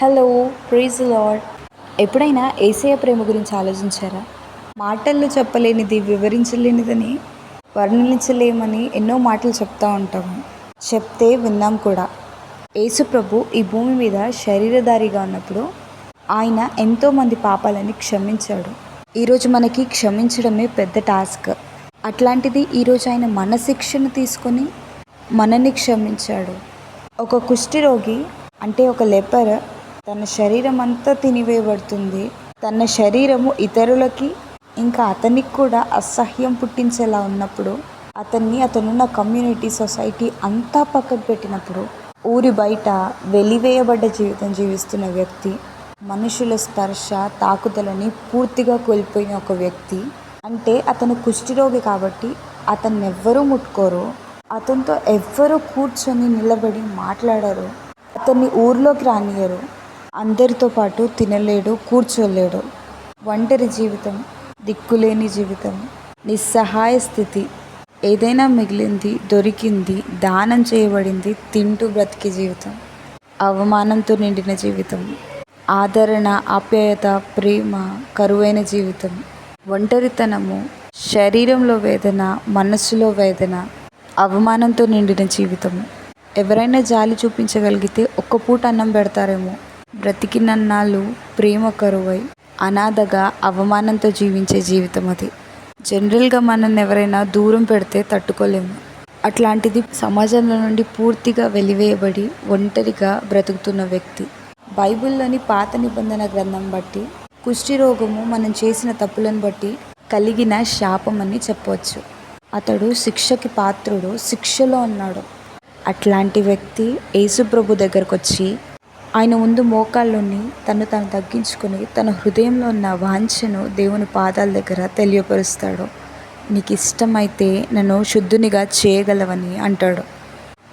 Hello ప్రీజ్ lord ఎప్పుడైనా ఏసయ ప్రేమ గురించి ఆలోచించారా? మాటల్లో చెప్పలేనిది వివరించలేనిదని వర్ణించలేమని ఎన్నో మాటలు చెప్తూ ఉంటాము. చెప్తే విన్నాం కూడా. యేసు ప్రభు ఈ భూమి మీద శరీరధారిగా ఉన్నప్పుడు ఆయన ఎంతోమంది పాపాలని క్షమించాడు. ఈరోజు మనకి క్షమించడమే పెద్ద టాస్క్. అట్లాంటిది ఈరోజు ఆయన మన శిక్షను తీసుకొని మనని క్షమించాడు. ఒక కుష్ఠిరోగి అంటే ఒక లెపర్ తన శరీరం అంతా తినివేయబడుతుంది. తన శరీరము ఇతరులకి ఇంకా అతనికి కూడా అసహ్యం పుట్టించేలా ఉన్నప్పుడు అతన్ని అతనున్న కమ్యూనిటీ సొసైటీ అంతా పక్కకు పెట్టినప్పుడు ఊరి బయట వెలివేయబడ్డ జీవితం జీవిస్తున్న వ్యక్తి మనుషుల స్పర్శ తాకుదలని పూర్తిగా కోల్పోయిన ఒక వ్యక్తి. అంటే అతను కుష్ఠిరోగి కాబట్టి అతన్ని ఎవ్వరూ ముట్టుకోరు. అతనితో ఎవ్వరూ కూర్చొని నిలబడి మాట్లాడరు. అతన్ని ఊర్లోకి రానియరు అందరితో పాటు తినలేడు కూర్చోలేడు. ఒంటరి జీవితం దిక్కులేని జీవితం నిస్సహాయ స్థితి. ఏదైనా మిగిలింది దొరికింది దానం చేయబడింది తింటూ బ్రతికే జీవితం. అవమానంతో నిండిన జీవితం. ఆదరణ ఆప్యాయత ప్రేమ కరువైన జీవితం. ఒంటరితనము శరీరంలో వేదన మనస్సులో వేదన అవమానంతో నిండిన జీవితం. ఎవరైనా జాలి చూపించగలిగితే ఒక్క పూట అన్నం పెడతారేమో. బ్రతికినన్నాళ్ళు ప్రేమ కరువై అనాథగా అవమానంతో జీవించే జీవితం అది. జనరల్గా మనల్ని ఎవరైనా దూరం పెడితే తట్టుకోలేము. అట్లాంటిది సమాజంలో నుండి పూర్తిగా వెలివేయబడి ఒంటరిగా బ్రతుకుతున్న వ్యక్తి. బైబిల్లోని పాత నిబంధన గ్రంథం బట్టి కుష్ఠిరోగము మనం చేసిన తప్పులను బట్టి కలిగిన శాపం అని చెప్పవచ్చు. అతడు శిక్షకి పాత్రుడు శిక్షలో ఉన్నాడు. అట్లాంటి వ్యక్తి యేసుప్రభు దగ్గరకు వచ్చి ఆయన ముందు మోకాళ్ళుని తను తను తగ్గించుకొని తన హృదయంలో ఉన్న వాంఛను దేవుని పాదాల దగ్గర తెలియపరుస్తాడు. నీకు ఇష్టమైతే నన్ను శుద్ధునిగా చేయగలవని అంటాడు.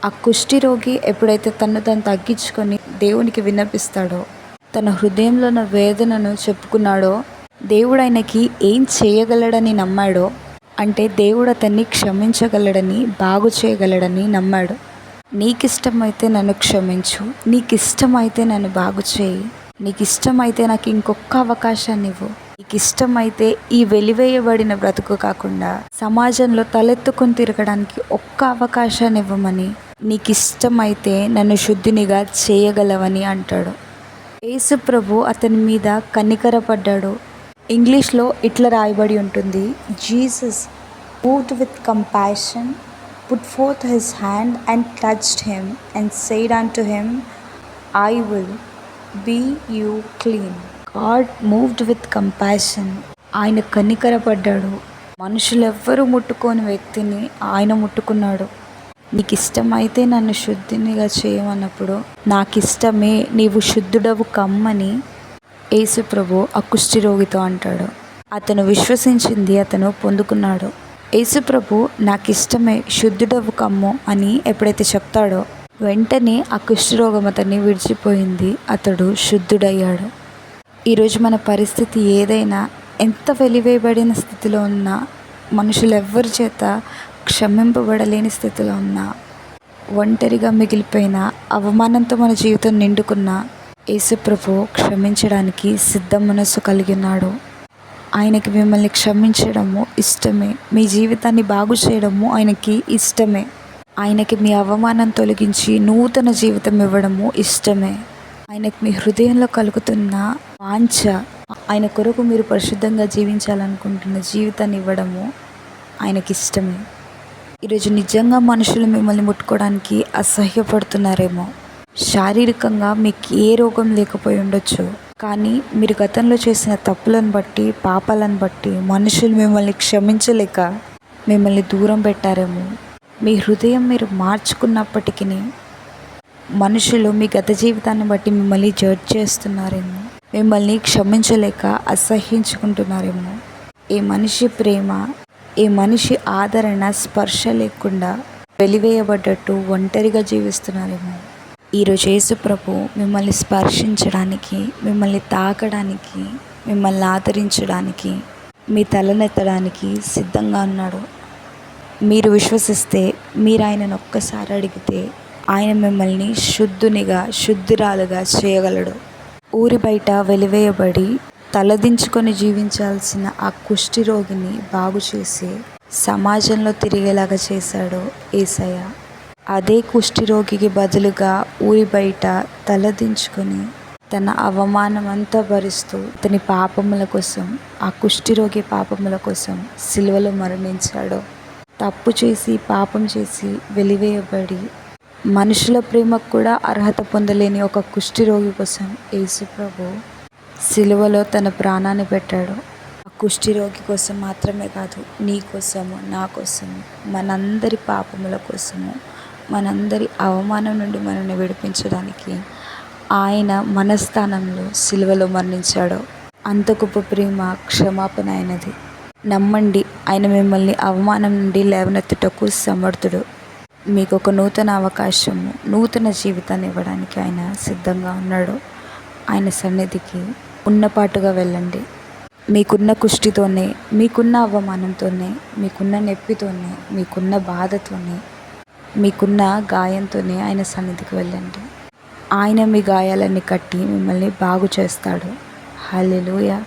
ఆ కుష్ఠిరోగి ఎప్పుడైతే తను తను తగ్గించుకొని దేవునికి విన్నపిస్తాడో తన హృదయంలో ఉన్న వేదనను చెప్పుకున్నాడో దేవుడు ఆయనకి ఏం చేయగలడని నమ్మాడో అంటే దేవుడు అతన్ని క్షమించగలడని బాగు చేయగలడని నమ్మాడు. నీకు ఇష్టమైతే నన్ను క్షమించు నీకు ఇష్టమైతే నన్ను బాగు చేయి నీకు ఇష్టమైతే నాకు ఇంకొక అవకాశాన్ని ఇవ్వు. నీకు ఇష్టమైతే ఈ వెలివేయబడిన బ్రతుకు కాకుండా సమాజంలో తలెత్తుకొని తిరగడానికి ఒక్క అవకాశాన్ని ఇవ్వమని నీకు ఇష్టమైతే నన్ను శుద్ధినిగా చేయగలవని అంటాడు. యేసు ప్రభు అతని మీద కనికరపడ్డాడు ఇంగ్లీష్లో ఇట్లా రాయబడి ఉంటుంది Jesus moved with compassion put forth his hand and touched him, and said unto to I I be be you clean moved moved with compassion ఆయన కనికరపడ్డాడు. మనుషులెవ్వరూ ముట్టుకోని వ్యక్తిని ఆయన ముట్టుకున్నాడు. నీకు ఇష్టమైతే నన్ను శుద్ధినిగా చేయమన్నప్పుడు నాకు ఇష్టమే నీవు శుద్ధుడవు కమ్మని యేసుప్రభు ఆ కుష్ఠిరోగితో అంటాడు. అతను విశ్వసించింది అతను పొందుకున్నాడు. యేసుప్రభు నాకు ఇష్టమే శుద్ధుడవు కమ్ము అని ఎప్పుడైతే చెప్తాడో వెంటనే ఆ కుష్ఠరోగం అతన్ని విడిచిపోయింది. అతడు శుద్ధుడయ్యాడు. ఈరోజు మన పరిస్థితి ఏదైనా ఎంత వెలివేయబడిన స్థితిలో ఉన్నా మనుషులు ఎవ్వరి చేత క్షమింపబడలేని స్థితిలో ఉన్నా ఒంటరిగా మిగిలిపోయిన అవమానంతో మన జీవితం నిండుకున్న యేసుప్రభు క్షమించడానికి సిద్ధ మనస్సు కలిగి ఉన్నాడు. ఆయనకి మిమ్మల్ని క్షమించడము ఇష్టమే. మీ జీవితాన్ని బాగు చేయడము ఆయనకి ఇష్టమే. ఆయనకి మీ అవమానం తొలగించి నూతన జీవితం ఇవ్వడము ఇష్టమే. ఆయనకి మీ హృదయంలో కలుగుతున్న వాంఛ ఆయన కొరకు మీరు పరిశుద్ధంగా జీవించాలనుకుంటున్న జీవితాన్ని ఇవ్వడము ఆయనకి ఇష్టమే. ఈరోజు నిజంగా మనుషులు మిమ్మల్ని ముట్టుకోవడానికి అసహ్యపడుతున్నారేమో. శారీరకంగా మీకు ఏ రోగం లేకపోయి ఉండొచ్చు. కానీ మీరు గతంలో చేసిన తప్పులను బట్టి పాపాలను బట్టి మనుషులు మిమ్మల్ని క్షమించలేక మిమ్మల్ని దూరం పెట్టారేమో. మీ హృదయం మీరు మార్చుకున్నప్పటికీ మనుషులు మీ గత జీవితాన్ని బట్టి మిమ్మల్ని జడ్జ్ చేస్తున్నారేమో. మిమ్మల్ని క్షమించలేక అసహ్యించుకుంటున్నారేమో. ఏ మనిషి ప్రేమ ఏ మనిషి ఆదరణ స్పర్శ లేకుండా వెలివేయబడ్డట్టు ఒంటరిగా జీవిస్తున్నారేమో. ఈరోజు యేసు ప్రభు మిమ్మల్ని స్పర్శించడానికి మిమ్మల్ని తాకడానికి మిమ్మల్ని ఆదరించడానికి మీ తలనెత్తడానికి సిద్ధంగా ఉన్నాడు. మీరు విశ్వసిస్తే మీరు ఆయనను ఒక్కసారి అడిగితే ఆయన మిమ్మల్ని శుద్ధునిగా శుద్ధిరాలుగా చేయగలడు. ఊరి బయట వెలివేయబడి తలదించుకొని జీవించాల్సిన ఆ కుష్టి రోగిని బాగు చేసి సమాజంలో తిరిగేలాగా చేశాడు ఏసయ్య. అదే కుష్టి రోగికి బదులుగా ఊరి బయట తలదించుకొని తన అవమానమంతా భరిస్తూ అతని పాపముల కోసం ఆ కుష్ఠిరోగి పాపముల కోసం సిలువలో మరణించాడు. తప్పు చేసి పాపం చేసి వెలివేయబడి మనుషుల ప్రేమకు కూడా అర్హత పొందలేని ఒక కుష్టి రోగి కోసం యేసుప్రభు సిలువలో తన ప్రాణాన్ని పెట్టాడు. ఆ కుష్ఠిరోగి కోసం మాత్రమే కాదు నీ కోసము నా కోసము మనందరి పాపముల కోసము మనందరి అవమానం నుండి మనల్ని విడిపించడానికి ఆయన మన స్థానంలో సిలువలో మరణించాడు అంత గొప్ప ప్రేమ క్షమాపణ అయినది. నమ్మండి ఆయన మిమ్మల్ని అవమానం నుండి లేవనెత్తుటకు సమర్థుడు. మీకు ఒక నూతన అవకాశము నూతన జీవితాన్ని ఇవ్వడానికి ఆయన సిద్ధంగా ఉన్నాడు. ఆయన సన్నిధికి ఉన్నపాటుగా వెళ్ళండి. మీకున్న కుష్టితోనే మీకున్న అవమానంతోనే మీకున్న నొప్పితోనే మీకున్న బాధతోనే మీకున్న గాయంతోనే ఆయన సన్నిధికి వెళ్ళండి. ఆయన మీ గాయాలన్నీ కట్టి మిమ్మల్ని బాగు చేస్తాడు. హల్లెలూయా.